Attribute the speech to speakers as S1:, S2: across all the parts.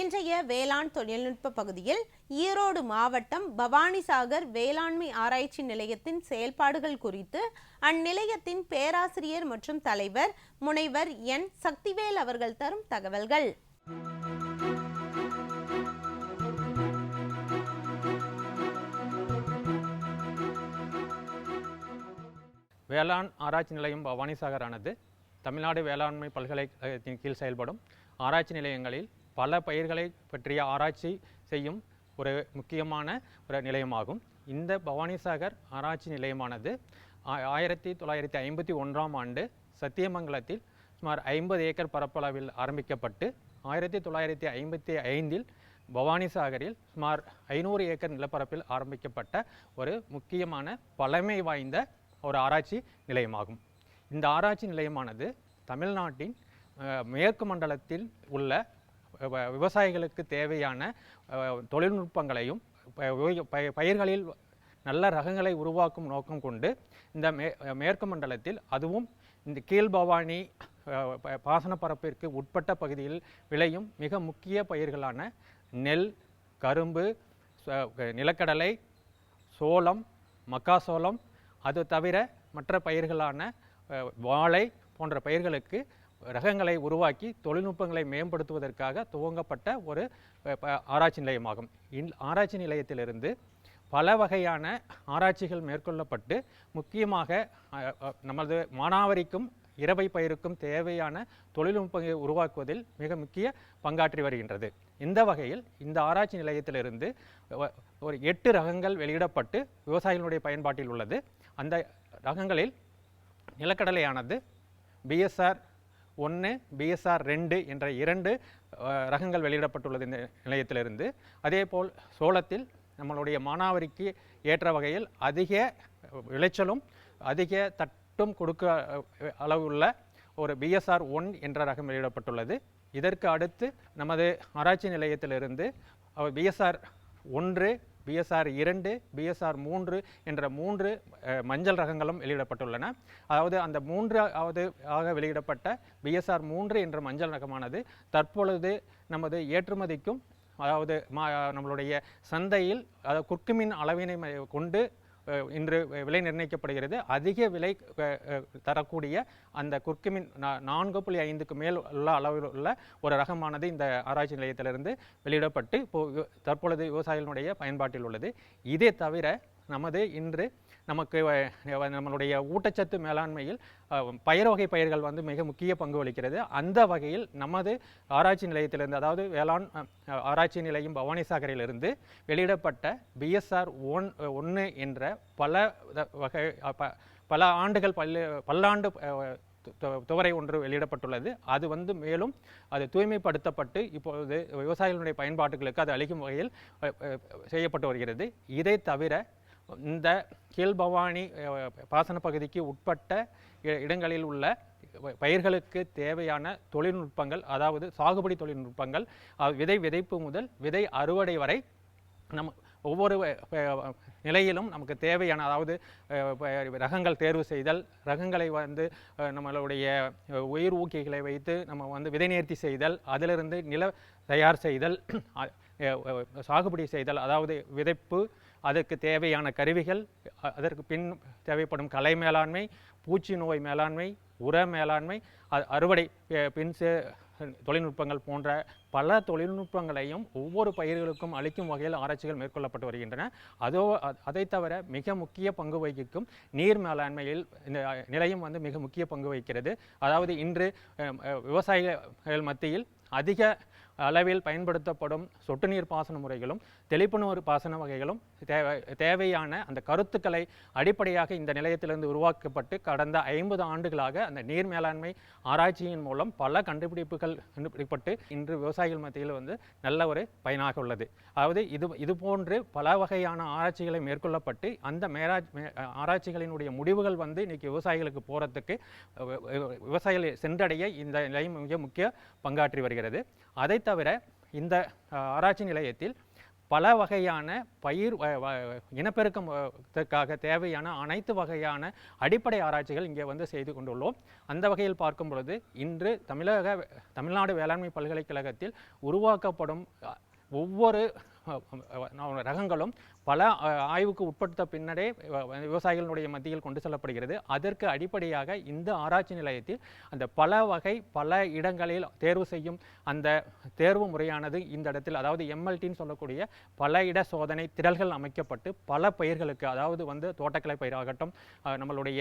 S1: இன்றைய வேளாண் தொழில்நுட்ப பகுதியில் ஈரோடு மாவட்டம் பவானிசாகர் வேளாண்மை ஆராய்ச்சி நிலையத்தின் செயல்பாடுகள் குறித்து அந்நிலையத்தின் பேராசிரியர் மற்றும் தலைவர் முனைவர் என். சக்திவேல் அவர்கள் தரும் தகவல்கள்.
S2: வேளாண் ஆராய்ச்சி நிலையம் பவானிசாகரானது. தமிழ்நாடு வேளாண்மை பல்கலைக்கழகத்தின் கீழ் செயல்படும் ஆராய்ச்சி நிலையங்களில் பல பயிர்களை பற்றிய ஆராய்ச்சி செய்யும் ஒரு முக்கியமான ஒரு நிலையமாகும். இந்த பவானிசாகர் ஆராய்ச்சி நிலையமானது ஆ- ஆயிரத்தி தொள்ளாயிரத்தி ஐம்பத்தி ஒன்றாம் ஆண்டு சத்தியமங்கலத்தில் சுமார் ஐம்பது ஏக்கர் பரப்பளவில் ஆரம்பிக்கப்பட்டு ஆயிரத்தி தொள்ளாயிரத்தி ஐம்பத்தி ஐந்தில் பவானிசாகரில் சுமார் ஐநூறு ஏக்கர் நிலப்பரப்பில் ஆரம்பிக்கப்பட்ட ஒரு முக்கியமான பழமை வாய்ந்த ஒரு ஆராய்ச்சி நிலையமாகும். இந்த ஆராய்ச்சி நிலையமானது தமிழ்நாட்டின் மேற்கு மண்டலத்தில் உள்ள விவசாயிகளுக்கு தேவையான தொழில்நுட்பங்களையும் பயிர்களில் நல்ல ரகங்களை உருவாக்கும் நோக்கம் கொண்டு இந்த மே மேற்கு மண்டலத்தில் அதுவும் இந்த கீழ்பவானி பாசனப்பரப்பிற்கு பாசன பரப்பிற்கு உட்பட்ட பகுதியில் விளையும் மிக முக்கிய பயிர்களான நெல் கரும்பு நிலக்கடலை சோளம் மக்காசோளம் அது தவிர மற்ற பயிர்களான வாழை போன்ற பயிர்களுக்கு ரகங்களை உருவாக்கி தொழில்நுட்பங்களை மேம்படுத்துவதற்காக துவங்கப்பட்ட ஒரு ப- ஆராய்ச்சி நிலையமாகும். இந் ஆராய்ச்சி நிலையத்திலிருந்து பல வகையான ஆராய்ச்சிகள் மேற்கொள்ளப்பட்டு முக்கியமாக நமது மானாவரிக்கும் இரவை பயிருக்கும் தேவையான தொழில்நுட்பங்களை உருவாக்குவதில் மிக முக்கிய பங்காற்றி வருகின்றது. இந்த வகையில் இந்த ஆராய்ச்சி நிலையத்திலிருந்து ஒரு எட்டு ரகங்கள் வெளியிடப்பட்டு விவசாயிகளுடைய பயன்பாட்டில் உள்ளது. அந்த ரகங்களில் நிலக்கடலையானது பிஎஸ்ஆர் ஒன்று பிஎஸ்ஆர் ரெண்டு என்ற இரண்டு ரகங்கள் வெளியிடப்பட்டுள்ளது இந்த நிலையத்திலிருந்து. அதேபோல் சோளத்தில் நம்மளுடைய மானாவரிக்கு ஏற்ற வகையில் அதிக விளைச்சலும் அதிக தட்டும் கொடுக்க அளவுள்ள ஒரு பிஎஸ்ஆர் ஒன் என்ற ரகம் வெளியிடப்பட்டுள்ளது. இதற்கு அடுத்து நமது ஆராய்ச்சி நிலையத்திலிருந்து பிஎஸ்ஆர் ஒன்று பிஎஸ்ஆர் இரண்டு பிஎஸ்ஆர் மூன்று என்ற மூன்று மஞ்சள் ரகங்களும் வெளியிடப்பட்டுள்ளன. அதாவது அந்த மூன்றாவது ஆக வெளியிடப்பட்ட பிஎஸ்ஆர் மூன்று என்ற மஞ்சள் ரகமானது தற்பொழுது நமது ஏற்றுமதிக்கும் அதாவது மா நம்மளுடைய சந்தையில் அதாவது குர்க்குமின் அளவினை கொண்டு இன்று விலை நிர்ணயிக்கப்படுகிறது. அதிக விலை தரக்கூடிய அந்த குர்க்குமின் நான்கு புள்ளி ஐந்துக்கு மேல் உள்ள அளவில் உள்ள ஒரு ரகமானது இந்த ஆராய்ச்சி நிலையத்திலிருந்து வெளியிடப்பட்டு இப்போ தற்பொழுது விவசாயிகளுடைய பயன்பாட்டில் உள்ளது. இதே தவிர நமது இன்று நமக்கு நம்மளுடைய ஊட்டச்சத்து மேலாண்மையில் பயிர் வகை பயிர்கள் வந்து மிக முக்கிய பங்கு வகிக்கிறது. அந்த வகையில் நமது ஆராய்ச்சி நிலையத்திலிருந்து அதாவது வேளாண் ஆராய்ச்சி நிலையம் பவானிசாகரிலிருந்து வெளியிடப்பட்ட பிஎஸ்ஆர் ஒன் ஒன்று என்ற பல த- வகை ப- பல ஆண்டுகள் பல்லு பல்லாண்டு துவரை ஒன்று வெளியிடப்பட்டுள்ளது. அது வந்து மேலும் அது தூய்மைப்படுத்தப்பட்டு இப்பொழுது விவசாயிகளுடைய பயன்பாட்டுகளுக்கு அது அளிக்கும் வகையில் செய்யப்பட்டு வருகிறது. இதை தவிர இந்த கீழ்பவானி பாசன பகுதிக்கு உட்பட்ட இ- இடங்களில் உள்ள பயிர்களுக்கு தேவையான தொழில்நுட்பங்கள் அதாவது சாகுபடி தொழில்நுட்பங்கள் விதை விதைப்பு முதல் விதை அறுவடை வரை நம் ஒவ்வொரு நிலையிலும் நமக்கு தேவையான அதாவது ரகங்கள் தேர்வு செய்தல் ரகங்களை வந்து நம்மளுடைய உயிர் ஊக்கிகளை வைத்து நம்ம வந்து விதை நேர்த்தி செய்தல் அதிலிருந்து நில தயார் செய்தல் சாகுபடி செய்தல் அதாவது விதைப்பு அதற்கு தேவையான கருவிகள் அதற்கு பின் தேவைப்படும் கலை மேலாண்மை பூச்சி நோய் மேலாண்மை உர மேலாண்மை அறுவடை பின் தொழில்நுட்பங்கள் போன்ற பல தொழில்நுட்பங்களையும் ஒவ்வொரு பயிர்களுக்கும் அளிக்கும் வகையில் ஆராய்ச்சிகள் மேற்கொள்ளப்பட்டு வருகின்றன. அதோ அதை தவிர மிக முக்கிய பங்கு வகிக்கும் நீர் மேலாண்மையில் இந்த நிலையம் வந்து மிக முக்கிய பங்கு வகிக்கிறது. அதாவது இன்று விவசாயிகள் மத்தியில் அதிக அளவில் பயன்படுத்தப்படும் சொட்டு நீர் பாசன முறைகளும் தெளிப்புணர் பாசன வகைகளும் தேவை தேவையான அந்த கருத்துக்களை அடிப்படையாக இந்த நிலையத்திலிருந்து உருவாக்கப்பட்டு கடந்த ஐம்பது ஆண்டுகளாக அந்த நீர் மேலாண்மை ஆராய்ச்சியின் மூலம் பல கண்டுபிடிப்புகள் கண்டுபிடிப்பட்டு இன்று விவசாயிகள் மத்தியில் வந்து நல்ல ஒரு பயனாக உள்ளது. அதாவது இது இது போன்று பல வகையான ஆராய்ச்சிகளை மேற்கொள்ளப்பட்டு அந்த மேரா மே- ஆராய்ச்சிகளினுடைய முடிவுகள் வந்து இன்றைக்கி விவசாயிகளுக்கு போகிறதுக்கு விவசாயிகளை சென்றடைய இந்த நிலையம் மிக முக்கிய பங்காற்றி வருகிறது. அதை தவிர இந்த ஆராய்ச்சி நிலையத்தில் பல வகையான பயிர் வ- இனப்பெருக்கத்திற்காக தேவையான அனைத்து வகையான அடிப்படை ஆராய்ச்சிகள் இங்கே வந்து செய்து கொண்டுள்ளோம். அந்த வகையில் பார்க்கும் பொழுது இன்று தமிழக தமிழ்நாடு வேளாண்மை பல்கலைக்கழகத்தில் உருவாக்கப்படும் ஒவ்வொரு ரகங்களும் பல ஆய்வுக்கு உட்படுத்த பின்னரே விவசாயிகளுடைய மத்தியில் கொண்டு செல்லப்படுகிறது. அதற்கு அடிப்படையாக இந்த ஆராய்ச்சி நிலையத்தில் அந்த பல வகை பல இடங்களில் தேர்வு செய்யும் அந்த தேர்வு முறையானது இந்த இடத்தில் அதாவது எம்எல்டின்னு சொல்லக்கூடிய பல இட சோதனை திரள்கள் அமைக்கப்பட்டு பல பயிர்களுக்கு அதாவது வந்து தோட்டக்கலை பயிராகட்டும் நம்மளுடைய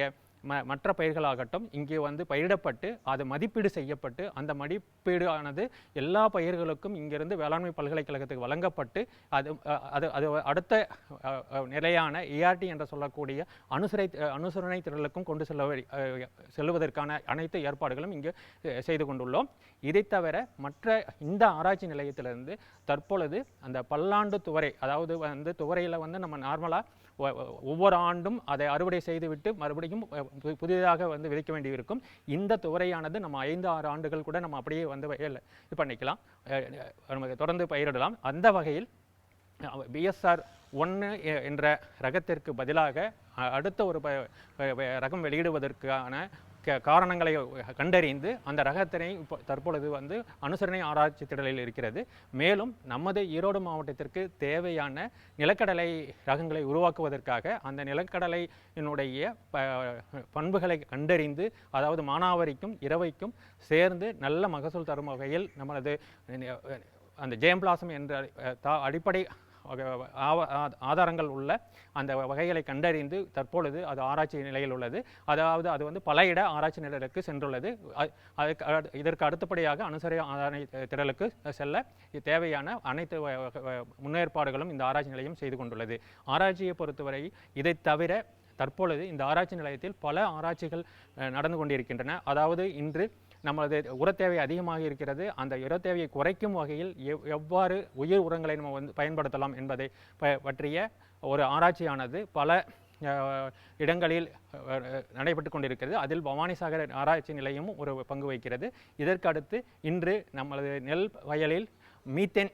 S2: ம மற்ற பயிர்களாகட்டும் இங்கே வந்து பயிரிடப்பட்டு அது மதிப்பீடு செய்யப்பட்டு அந்த மதிப்பீடு ஆனது எல்லா பயிர்களுக்கும் இங்கிருந்து வேளாண்மை பல்கலைக்கழகத்துக்கு வழங்கப்பட்டு அது அது அது அடுத்த நிலையான ஏஆர்டி என்று சொல்லக்கூடிய அனுசரை அனுசரணை திரளுக்கும் கொண்டு செல்ல செல்வதற்கான அனைத்து ஏற்பாடுகளும் இங்கு செய்து கொண்டுள்ளோம். இதை தவிர மற்ற இந்த ஆராய்ச்சி நிலையத்திலிருந்து தற்பொழுது அந்த பல்லாண்டு துவரை அதாவது வந்து துவரையில் வந்து நம்ம நார்மலாக ஒவ்வொரு ஆண்டும் அதை அறுவடை செய்துவிட்டு மறுபடியும் புதிதாக வந்து விதைக்க வேண்டியிருக்கும். இந்த துவரையானது நம்ம ஐந்து ஆறு ஆண்டுகள் கூட நம்ம அப்படியே வந்து இது பண்ணிக்கலாம். நமக்கு தொடர்ந்து பயிரிடலாம். அந்த வகையில் பிஎஸ்ஆர் ஒன்று என்ற ரகத்திற்கு பதிலாக அடுத்த ஒரு ப- ரகம் வெளியிடுவதற்கான காரணங்களை கண்டறிந்து அந்த ரகத்தினை இப்போ தற்பொழுது வந்து அனுசரணை ஆராய்ச்சி திடலில் இருக்கிறது. மேலும் நமது ஈரோடு மாவட்டத்திற்கு தேவையான நிலக்கடலை ரகங்களை உருவாக்குவதற்காக அந்த நிலக்கடலையினுடைய ப- பண்புகளை கண்டறிந்து அதாவது மானாவரிக்கும் இரவைக்கும் சேர்ந்து நல்ல மகசூல் தரும் வகையில் நமது அந்த ஜெயம் பிளாசம் என்ற தா- அடிப்படை ஆதாரங்கள் உள்ள அந்த வகைகளை கண்டறிந்து தற்பொழுது அது ஆராய்ச்சி நிலையில் உள்ளது. அதாவது அது வந்து பல இட ஆராய்ச்சி நிலையத்துக்கு சென்றுள்ளது. அதுக்கு இதற்கு அடுத்தபடியாக அனுசரி ஆராய் திரளுக்கு செல்ல தேவையான அனைத்து முன்னேற்பாடுகளும் இந்த ஆராய்ச்சி நிலையம் செய்து கொண்டுள்ளது. ஆராய்ச்சியை பொறுத்தவரை இதை தவிர தற்பொழுது இந்த ஆராய்ச்சி நிலையத்தில் பல ஆராய்ச்சிகள் நடந்து கொண்டிருக்கின்றன. அதாவது இன்று நமது உரத்தேவை அதிகமாக இருக்கிறது. அந்த உரத்தேவையை குறைக்கும் வகையில் எவ் எவ்வாறு உயிர் உரங்களை நம்ம வந்து பயன்படுத்தலாம் என்பதை ப- பற்றிய ஒரு ஆராய்ச்சியானது பல இடங்களில் நடைபெற்று கொண்டிருக்கிறது. அதில் பவானிசாகர் ஆராய்ச்சி நிலையமும் ஒரு பங்கு வகிக்கிறது. இதற்கு அடுத்து இன்று நமது நெல் வயலில் மீத்தேன்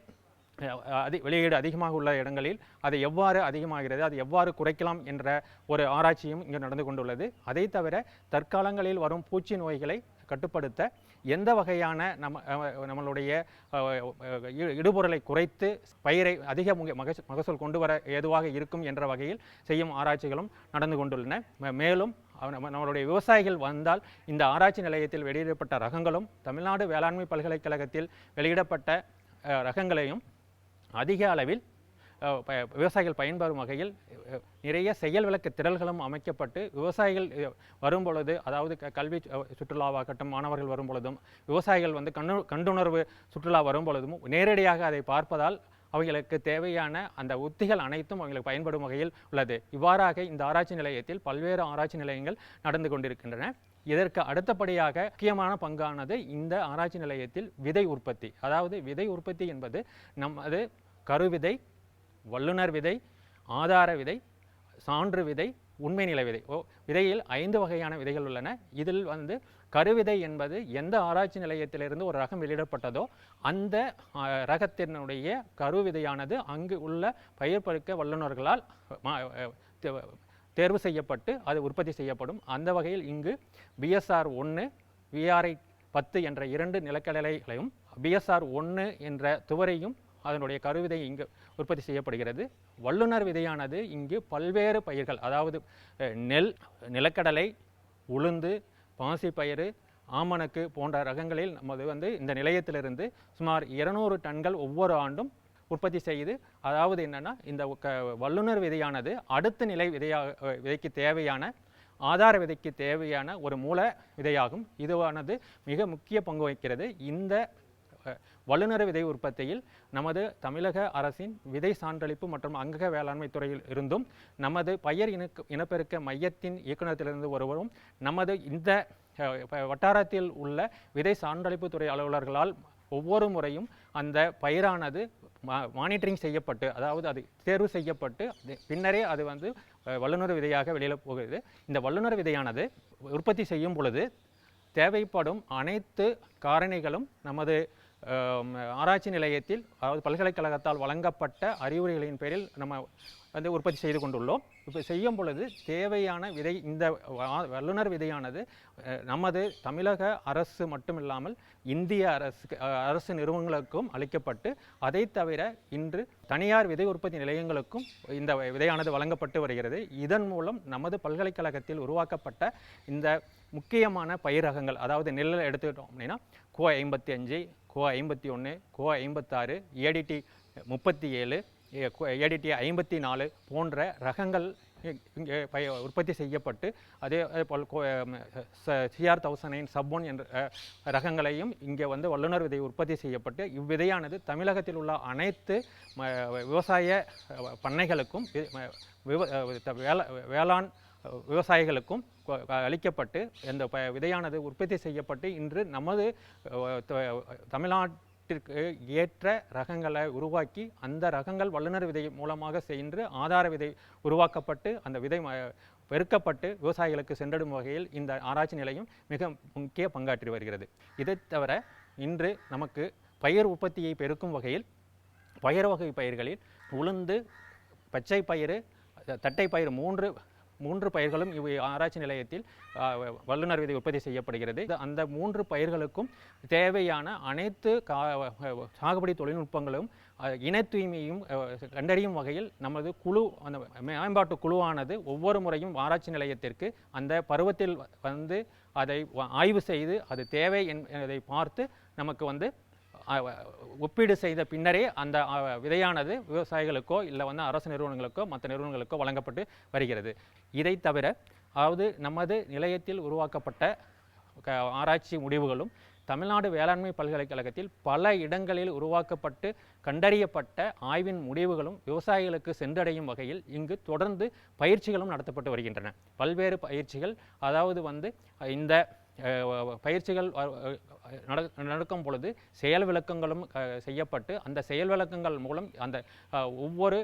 S2: அதி வெளியீடு அதிகமாக உள்ள இடங்களில் அது எவ்வாறு அதிகமாகிறது அது எவ்வாறு குறைக்கலாம் என்ற ஒரு ஆராய்ச்சியும் இங்கு நடந்து கொண்டுள்ளது. அதை தவிர தற்காலங்களில் வரும் பூச்சி நோய்களை கட்டுப்படுத்த எந்த வகையான நம்ம நம்மளுடைய இடுபொருளை குறைத்து பயிரை அதிக முக- மகசூல் கொண்டு வர ஏதுவாக இருக்கும் என்ற வகையில் செய்யும் ஆராய்ச்சிகளும் நடந்து கொண்டுள்ளன. மேலும் நம்ம- நம்மளுடைய விவசாயிகள் வந்தால் இந்த ஆராய்ச்சி நிலையத்தில் வெளியிடப்பட்ட ரகங்களும் தமிழ்நாடு வேளாண்மை பல்கலைக்கழகத்தில் வெளியிடப்பட்ட ரகங்களையும் அதிக அளவில் விவசாயிகள் பயன்பெறும் வகையில் நிறைய செயல் விளக்க திரள்களும் அமைக்கப்பட்டு விவசாயிகள் வரும்பொழுது வரும் பொழுது அதாவது க- கல்வி சுற்றுலாவாகட்டும் மாணவர்கள் வரும் பொழுதும் விவசாயிகள் வந்து கண்ணு கண்டுணர்வு சுற்றுலா வரும் பொழுதும் நேரடியாக அதை பார்ப்பதால் அவங்களுக்கு தேவையான அந்த உத்திகள் அனைத்தும் அவங்களுக்கு பயன்படும் வகையில் உள்ளது. இவ்வாறாக இந்த ஆராய்ச்சி நிலையத்தில் பல்வேறு ஆராய்ச்சி நிலையங்கள் நடந்து கொண்டிருக்கின்றன. இதற்கு அடுத்தபடியாக முக்கியமான பங்கானது இந்த ஆராய்ச்சி நிலையத்தில் விதை உற்பத்தி. அதாவது விதை உற்பத்தி என்பது நமது கருவிதை வல்லுனர் விதை ஆதார விதை சான்று விதை உண்மை நிலை விதை. ஓ விதையில் ஐந்து வகையான விதைகள் உள்ளன. இதில் வந்து கருவிதை என்பது எந்த ஆராய்ச்சி நிலையத்திலிருந்து ஒரு ரகம் வெளியிடப்பட்டதோ அந்த ரகத்தினுடைய கருவிதையானது அங்கு உள்ள பயிர் பருக்க வல்லுநர்களால் தேர்வு செய்யப்பட்டு அது உற்பத்தி செய்யப்படும். அந்த வகையில் இங்கு பிஎஸ்ஆர் ஒன்று விஆர்ஐ பத்து என்ற இரண்டு நிலக்கடலைகளையும் பிஎஸ்ஆர் ஒன்று என்ற துவரையும் அதனுடைய கருவிதை இங்கு உற்பத்தி செய்யப்படுகிறது. வல்லுனர் விதையானது இங்கு பல்வேறு பயிர்கள் அதாவது நெல் நிலக்கடலை உளுந்து பாசிப்பயிறு ஆமணக்கு போன்ற ரகங்களில் நமது வந்து இந்த நிலையத்திலிருந்து சுமார் இருநூறு டன்கள் ஒவ்வொரு ஆண்டும் உற்பத்தி செய்து அதாவது என்னென்னா இந்த க- வல்லுனர் விதையானது அடுத்த நிலை விதையாக விதைக்கு தேவையான ஆதார விதைக்கு தேவையான ஒரு மூல விதையாகும். இதுவானது மிக முக்கிய பங்கு வகிக்கிறது. இந்த வல்லுநர் விதை உற்பத்தியில் நமது தமிழக அரசின் விதை சான்றளிப்பு மற்றும் அங்கக வேளாண்மை துறையில் இருந்தும் நமது பயிர் இனக்கு இனப்பெருக்க மையத்தின் இயக்குநரத்திலிருந்து ஒருவரும் நமது இந்த வட்டாரத்தில் உள்ள விதை சான்றளிப்பு துறை அலுவலர்களால் ஒவ்வொரு முறையும் அந்த பயிரானது மா- மானிட்டரிங் செய்யப்பட்டு அதாவது அது தேர்வு செய்யப்பட்டு அது பின்னரே அது வந்து வல்லுநர் விதையாக வெளியில் போகிறது. இந்த வல்லுநர் விதையானது உற்பத்தி செய்யும் பொழுது தேவைப்படும் அனைத்து காரணிகளும் நமது ஆராய்ச்சி நிலையத்தில் அதாவது பல்கலைக்கழகத்தால் வழங்கப்பட்ட அறிவுரைகளின் பேரில் நம்ம வந்து உற்பத்தி செய்து கொண்டுள்ளோம். இப்போ செய்யும் பொழுது தேவையான விதை இந்த வல்லுநர் விதையானது நமது தமிழக அரசு மட்டுமில்லாமல் இந்திய அரசு அரசு நிறுவனங்களுக்கும் அளிக்கப்பட்டு அதை தவிர இன்று தனியார் விதை உற்பத்தி நிலையங்களுக்கும் இந்த விதையானது வழங்கப்பட்டு வருகிறது. இதன் மூலம் நமது பல்கலைக்கழகத்தில் உருவாக்கப்பட்ட இந்த முக்கியமான பயிரகங்கள் அதாவது நெல்லை எடுத்துக்கிட்டோம் அப்படின்னா கோ ஐம்பத்தி அஞ்சு கோ ஐம்பத்தி ஒன்று கோ ஐம்பத்தாறு ஏடிடி முப்பத்தி ஏழு ஏடிடி ஐம்பத்தி நாலு போன்ற ரகங்கள் இங்கே பய உற்பத்தி செய்யப்பட்டு அதே அதே போல் CR thousand nine sub one என்ற ரகங்களையும் இங்கே வந்து வல்லுநர் விதை உற்பத்தி செய்யப்பட்டு இவ்விதையானது தமிழகத்தில் உள்ள அனைத்து விவசாய பண்ணைகளுக்கும் விவ வேளா- வேளாண் விவசாயிகளுக்கும் அளிக்கப்பட்டு இந்த ப விதையானது உற்பத்தி செய்யப்பட்டு இன்று நமது தமிழ்நாட்டிற்கு ஏற்ற ரகங்களை உருவாக்கி அந்த ரகங்கள் வல்லுநர் விதை மூலமாக சென்று ஆதார விதை உருவாக்கப்பட்டு அந்த விதை ம- பெருக்கப்பட்டு விவசாயிகளுக்கு சென்றடும் வகையில் இந்த ஆராய்ச்சி நிலையம் மிக முக்கிய பங்காற்றி வருகிறது. இதை தவிர இன்று நமக்கு பயிர் உற்பத்தியை பெருக்கும் வகையில் பயிர் வகை பயிர்களில் உளுந்து பச்சை பயிறு தட்டை பயிர் மூன்று மூன்று பயிர்களும் இவை ஆராய்ச்சி நிலையத்தில் வல்லுநர் விதை உற்பத்தி செய்யப்படுகிறது. இது அந்த மூன்று பயிர்களுக்கும் தேவையான அனைத்து கா சாகுபடி தொழில்நுட்பங்களும் இன தூய்மையும் கண்டறியும் வகையில் நமது குழு அந்த மேம்பாட்டு குழுவானது ஒவ்வொரு முறையும் ஆராய்ச்சி நிலையத்திற்கு அந்த பருவத்தில் வந்து அதை ஆய்வு செய்து அது தேவை என்பதை பார்த்து நமக்கு வந்து ஒப்பீடு செய்த பின்னரே அந்த விதையானது விவசாயிகளுக்கோ இல்லை வந்து அரசு நிறுவனங்களுக்கோ மற்ற நிறுவனங்களுக்கோ வழங்கப்பட்டு வருகிறது. இதை தவிர அதாவது நமது நிலையத்தில் உருவாக்கப்பட்ட க- ஆராய்ச்சி முடிவுகளும் தமிழ்நாடு வேளாண்மை பல்கலைக்கழகத்தில் பல இடங்களில் உருவாக்கப்பட்டு கண்டறியப்பட்ட ஆய்வின் முடிவுகளும் விவசாயிகளுக்கு சென்றடையும் வகையில் இங்கு தொடர்ந்து பயிற்சிகளும் நடத்தப்பட்டு வருகின்றன. பல்வேறு பயிற்சிகள் அதாவது வந்து இந்த பயிற்சிகள் நட- நடக்கும் பொழுது செயல் விளக்கங்களும் செய்யப்பட்டு அந்த செயல் விளக்கங்கள் மூலம் அந்த ஒவ்வொரு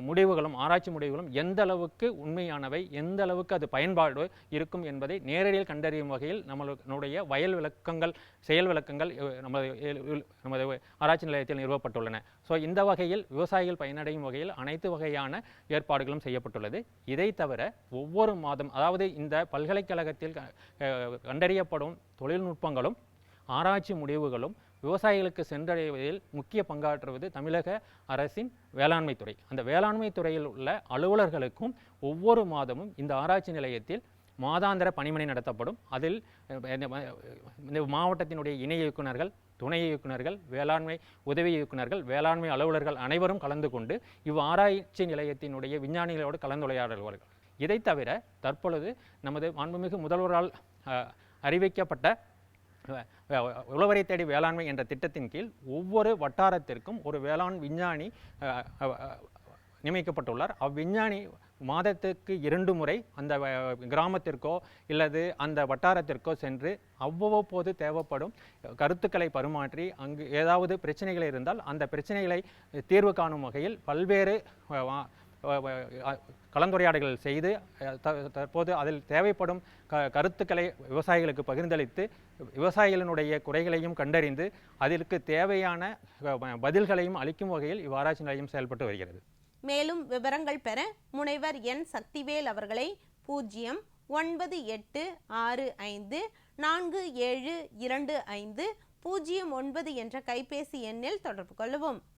S2: முடிவுகளும் ஆராய்ச்சி முடிவுகளும் எந்த அளவுக்கு உண்மையானவை எந்த அளவுக்கு அது பயன்பாடு இருக்கும் என்பதை நேரடியில் கண்டறியும் வகையில் நம்மளுடைய வயல் விளக்கங்கள் செயல் விளக்கங்கள் நமது நமது ஆராய்ச்சி நிலையத்தில் நிறுவப்பட்டுள்ளன. ஸோ இந்த வகையில் விவசாயிகள் பயனடையும் வகையில் அனைத்து வகையான ஏற்பாடுகளும் செய்யப்பட்டுள்ளது. இதை தவிர ஒவ்வொரு மாதம் அதாவது இந்த பல்கலைக்கழகத்தில் க- கண்டறியப்படும் தொழில்நுட்பங்களும் ஆராய்ச்சி முடிவுகளும் விவசாயிகளுக்கு சென்றடைவதில் முக்கிய பங்காற்றுவது தமிழக அரசின் வேளாண்மை துறை. அந்த வேளாண்மை துறையில் உள்ள அலுவலர்களுக்கும் ஒவ்வொரு மாதமும் இந்த ஆராய்ச்சி நிலையத்தில் மாதாந்திர பணிமனை நடத்தப்படும். அதில் இந்த இந்த மாவட்டத்தினுடைய இணை இயக்குனர்கள் துணை இயக்குநர்கள் வேளாண்மை உதவி இயக்குனர்கள் வேளாண்மை அலுவலர்கள் அனைவரும் கலந்து கொண்டு இவ் ஆராய்ச்சி நிலையத்தினுடைய விஞ்ஞானிகளோடு கலந்துரையாடுவார்கள். இதை தவிர தற்பொழுது நமது மாண்புமிகு முதல்வரால் அஹ், அறிவிக்கப்பட்ட உழவரை தேடி வேளாண்மை என்ற திட்டத்தின் கீழ் ஒவ்வொரு வட்டாரத்திற்கும் ஒரு வேளாண் விஞ்ஞானி அஹ், நியமிக்கப்பட்டுள்ளார். அவ்விஞ்ஞானி மாதத்துக்கு இரண்டு முறை அந்த கிராமத்திற்கோ இல்லது அந்த வட்டாரத்திற்கோ சென்று அவ்வப்போது தேவைப்படும் கருத்துக்களை பரிமாற்றி அங்கு ஏதாவது பிரச்சனைகள் இருந்தால் அந்த பிரச்சனைகளை தீர்வு காணும் வகையில் பல்வேறு கலந்துரையாடல்கள் செய்து த- தற்போது அதில் தேவைப்படும் க கருத்துக்களை விவசாயிகளுக்கு பகிர்ந்தளித்து விவசாயிகளினுடைய குறைகளையும் கண்டறிந்து அதற்கு தேவையான பதில்களையும் அளிக்கும் வகையில் இவ்வாராய்ச்சி நிலையம் செயல்பட்டு வருகிறது.
S1: மேலும் விவரங்கள் பெற முனைவர் என் சக்திவேல் அவர்களை பூஜ்ஜியம் ஒன்பது எட்டு ஆறு ஐந்து நான்கு ஏழு இரண்டு ஐந்து பூஜ்ஜியம் ஒன்பது என்ற கைபேசி எண்ணில் தொடர்பு கொள்ளவும்.